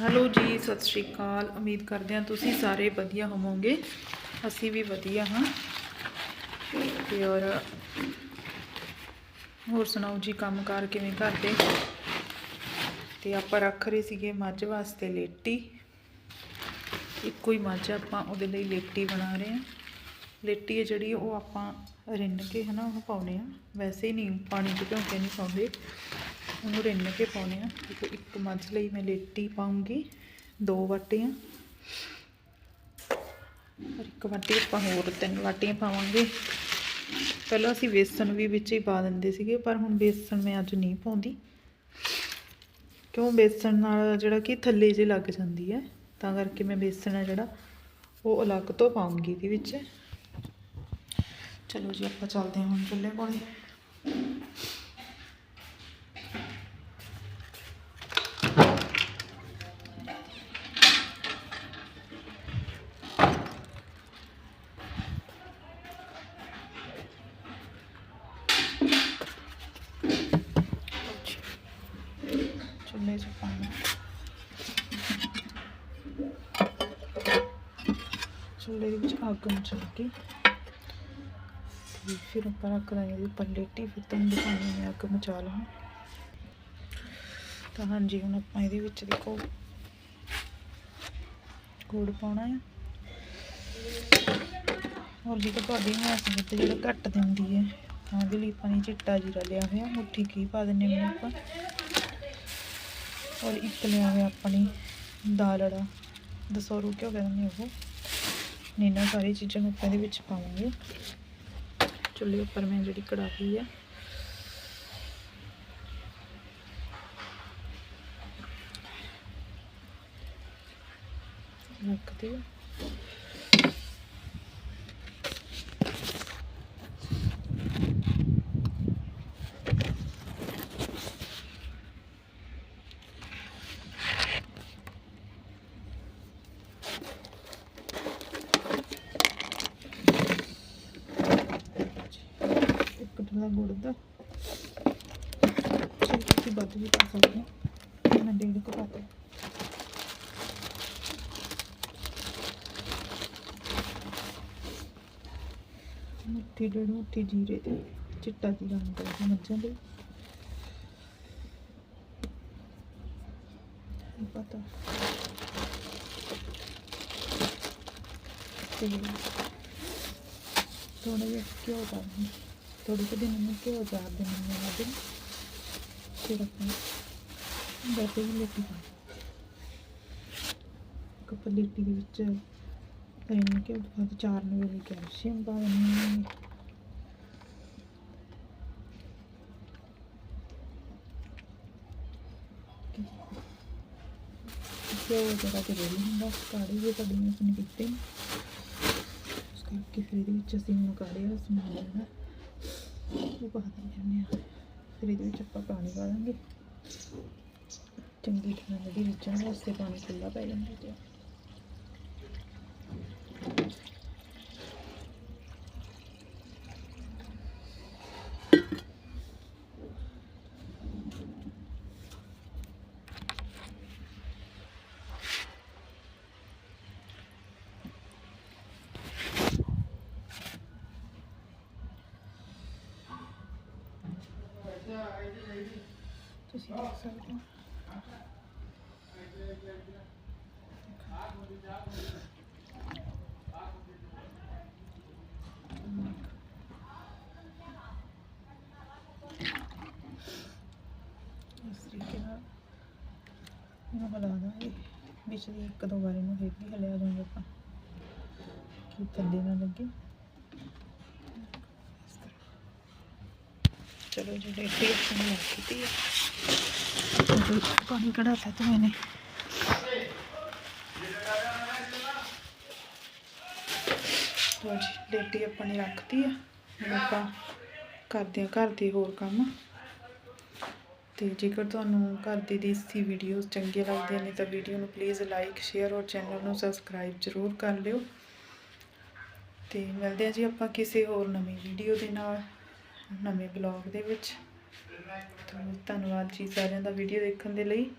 Hello ਜੀ, ਸਤਿ ਸ਼੍ਰੀ ਅਕਾਲ। ਉਮੀਦ ਕਰਦੇ ਹਾਂ ਤੁਸੀਂ ਸਾਰੇ ਵਧੀਆ ਹੋਵੋਗੇ। ਅਸੀਂ ਵੀ ਵਧੀਆ ਹਾਂ। ਤੇ ਔਰ ਹੋਰ ਸੁਣਾਓ ਜੀ, ਕੰਮਕਾਰ ਕਿਵੇਂ ਕਰਦੇ? ਤੇ ਆਪਾਂ ਰੱਖ ਰਹੇ ਸੀਗੇ ਮੱਝ ਵਾਸਤੇ ਲੇਟੀ। ਇੱਕੋ ਹੀ ਮੱਝ ਆਪਾਂ ਉਹਦੇ ਲਈ ਲੇਟੀ ਬਣਾ ਰਹੇ ਹਾਂ। ਲੇਟੀ ਹੈ ਜਿਹੜੀ, ਉਹ ਆਪਾਂ ਰਿੰਨ ਕੇ ਹਨਾ, ਉਹ ਪਾਉਨੇ ਆ। ਵੈਸੇ ਹੀ ਨਹੀਂ, ਪਾਣੀ 'ਚ ਭਿਉਂ ਕੇ ਨਹੀਂ ਪਾਉਂਦੇ। ਉਹਨੂੰ ਰਿੰਨ ਕੇ ਪਾਉਨੇ ਆ। ਤੇ ਇੱਕ ਮੱਝ ਲਈ ਮੈਂ ਲੇਟੀ ਪਾਉਂਗੀ, ਦੋ ਵਾਟੀਆਂ। ਔਰ ਇੱਕ ਵਾਟੀ ਆਪਾਂ ਹੋਰ, ਤਿੰਨ ਵਾਟੀਆਂ ਪਾਵਾਂਗੇ। ਪਹਿਲਾਂ ਅਸੀਂ ਬੇਸਣ ਵੀ ਵਿੱਚ ਹੀ ਪਾ ਦਿੰਦੇ ਸੀਗੇ, ਪਰ ਹੁਣ ਬੇਸਣ ਮੈਂ ਅੱਜ ਨਹੀਂ ਪਾਉਂਦੀ। ਕਿਉਂ? ਬੇਸਣ ਨਾਲ ਜਿਹੜਾ ਕਿ ਥੱਲੇ ਜੇ ਲੱਗ ਜਾਂਦੀ ਹੈ। ਤਾਂ ਕਰਕੇ ਮੈਂ ਬੇਸਣ ਹੈ ਜਿਹੜਾ, ਉਹ ਅਲੱਗ ਤੋਂ ਪਾਉਂਗੀ ਇਹਦੇ ਵਿੱਚ। ਚਲੋ ਜੀ, ਆਪਾਂ ਚੱਲਦੇ ਹਾਂ ਹੁਣ ਚੁੱਲ੍ਹੇ ਕੋਲੇ ਚੁੱਲ੍ਹੇ 'ਚ ਪਾਣੀ ਚੁੱਲ੍ਹੇ ਦੇ ਵਿੱਚ ਅੱਗ ਮਚਾ ਕੇ ਫਿਰ ਆਪਾਂ ਰੱਖ ਦਾਂਗੇ ਇਹਦੇ ਉੱਪਰ ਲੇਟੀ, ਫਿਰ ਤੁਹਾਨੂੰ ਦਿਖਾਉਂਦੀ ਮੈਂ ਅੱਗ ਮਚਾ ਲਵਾਂ। ਤਾਂ ਹਾਂਜੀ, ਹੁਣ ਆਪਾਂ ਇਹਦੇ ਵਿੱਚ ਦੇਖੋ, ਗੁੜ ਪਾਉਣਾ ਹੈ ਔਰ ਜੇ ਤੁਹਾਡੀ ਹਮਾਸਤ ਜਿਹੜਾ ਘੱਟ ਦਿੰਦੀ ਹੈ ਤਾਂ ਉਹਦੇ ਲਈ ਆਪਾਂ ਚਿੱਟਾ ਜੀਰਾ ਲਿਆ ਹੋਇਆ, ਮੁੱਠੀ ਕੀ ਪਾ ਦਿੰਨੇ ਹਾਂ ਆਪਾਂ ਔਰ ਇੱਕ ਲਿਆ ਹੋਇਆ ਆਪਣੀ ਦਾਲੜਾ ਦਸੌਰੂ ਕਿਉਂ ਕਹਿੰਦੇ ਨੇ ਉਹ? ਇਹਨਾਂ ਸਾਰੀ ਚੀਜ਼ਾਂ ਨੂੰ ਆਪਾਂ ਇਹਦੇ ਵਿੱਚ ਪਾਵਾਂਗੇ। ਚੁੱਲ੍ਹੇ ਉੱਪਰ ਮੈਂ ਜਿਹੜੀ ਕੜਾਹੀ ਹੈ ਰੱਖਦੀ ਹਾਂ ਇੱਕ ਡੱਲਾ ਗੁੜ ਦਾ। ਚਲ ਤੁਸੀਂ ਵੱਧ ਵੀ ਪਾ ਸਕਦੇ ਹੋ। ਮੈਂ ਡੇਢ ਕੁ ਪਾਤਾ ਮੁੱਠੀ, ਡੇਢ ਮੁੱਠੀ ਜੀਰੇ ਤੇ ਚਿੱਟਾ ਜੀਰਾ ਹੁੰਦਾ ਹੈ, ਮੱਝਾਂ ਦੇ। ਇਹ ਪਤਾ। ਤੇ ਥੋੜਾ ਜਿਹਾ ਘਿਓ ਪਾ ਦਿੰਦੇ ਥੋੜੀ ਕੁ ਦਿਨ ਘਿਓ ਚਾਰ ਦਿਨ ਨੂੰ ਲਾ ਫਿਰ ਆਪਾਂ ਬੈਠੇ ਵੀ ਲੇਟੀ ਪਾ ਕੱਪ ਲੇਟੀ ਦੇ ਵਿੱਚ ਰਿੰਨ ਕੇ ਉਹਦੇ ਬਾਅਦ ਚਾਰਨ ਵੇਲੇ ਕੈਲਸ਼ੀਅਮ ਪਾ ਦਿੰਦੇ ਹਾਂ ਘਿਓ ਜਿਹੜਾ ਤੇ ਰੇਲੀ ਹੁੰਦਾ ਕਾੜੀ ਵੀ ਕਦੀ ਨਹੀਂ ਕੀਤੇ ਨੇ ਕਰਕੇ ਫਿਰ ਇਹਦੇ ਵਿੱਚ ਅਸੀਂ ਹੁਣ ਕਾੜੇ ਸਮਾਨ ਲੈਣਾ। ਉਹ ਪਾ ਦਿੰਦੇ ਹਾਂ ਫਿਰ ਇਹਦੇ ਵਿੱਚ ਆਪਾਂ ਪਾਣੀ ਪਾ ਦਾਂਗੇ ਚੰਗੀ ਤਰ੍ਹਾਂ ਇਹਦੀ ਰਿੱਝਣ ਵਾਸਤੇ ਪਾਣੀ ਖੁੱਲ੍ਹਾ ਪੈ ਜਾਂਦਾ ਤੇ। ਤੁਸੀਂ ਦੇਖ ਸਕਦੇ ਹੋ। ਇਸ ਤਰੀਕੇ ਨਾਲ ਇਹਨੂੰ ਹਿਲਾ ਦਾਂਗੇ। ਵਿੱਚ ਦੀ ਇੱਕ ਦੋ ਵਾਰ ਇਹਨੂੰ ਫਿਰ ਵੀ ਹਲਿਆ ਜਾਊਗਾ ਆਪਾਂ। ਕਿ ਥੱਲੇ ਨਾ ਲੱਗੇ। ਤਰ੍ਹਾਂ। ਚਲੋ ਜੀ, ਦੇਖੀ ਆਪਣੀ ਰੱਖ ਦਿੱਤੀ ਹੈ। ਉਹਦੇ ਵਿੱਚ ਪਾਣੀ ਕਢਾਤਾ ਤੇ ਮੈਨੇ। ਜੀ, ਲੇਟੀ ਆਪਾਂ ਨੇ ਰੱਖਤੀ ਆ। ਹੁਣ ਆਪਾਂ ਕਰਦੇ ਆ ਘਰ ਦੇ ਹੋਰ ਕੰਮ। ਤੇ ਜੇਕਰ ਤੁਹਾਨੂੰ ਘਰ ਦੀ ਦੇਸੀ ਵੀਡੀਓਜ਼ ਚੰਗੀਆਂ ਲੱਗਦੀਆਂ ਨੇ ਤਾਂ ਵੀਡੀਓ ਨੂੰ ਪਲੀਜ਼ ਲਾਈਕ ਸ਼ੇਅਰ ਔਰ ਚੈਨਲ ਨੂੰ ਸਬਸਕ੍ਰਾਈਬ ਜ਼ਰੂਰ ਕਰ ਲਿਓ। ਤੇ ਮਿਲਦੇ ਆ ਜੀ ਆਪਾਂ ਕਿਸੇ ਹੋਰ ਨਵੀਂ ਵੀਡੀਓ ਦੇ ਨਾਲ। ਨਵੇਂ ਬਲੌਗ ਦੇ ਵਿੱਚ। ਤਾਂ ਧੰਨਵਾਦ ਜੀ ਸਾਰਿਆਂ ਦਾ ਵੀਡੀਓ ਦੇਖਣ ਦੇ ਲਈ।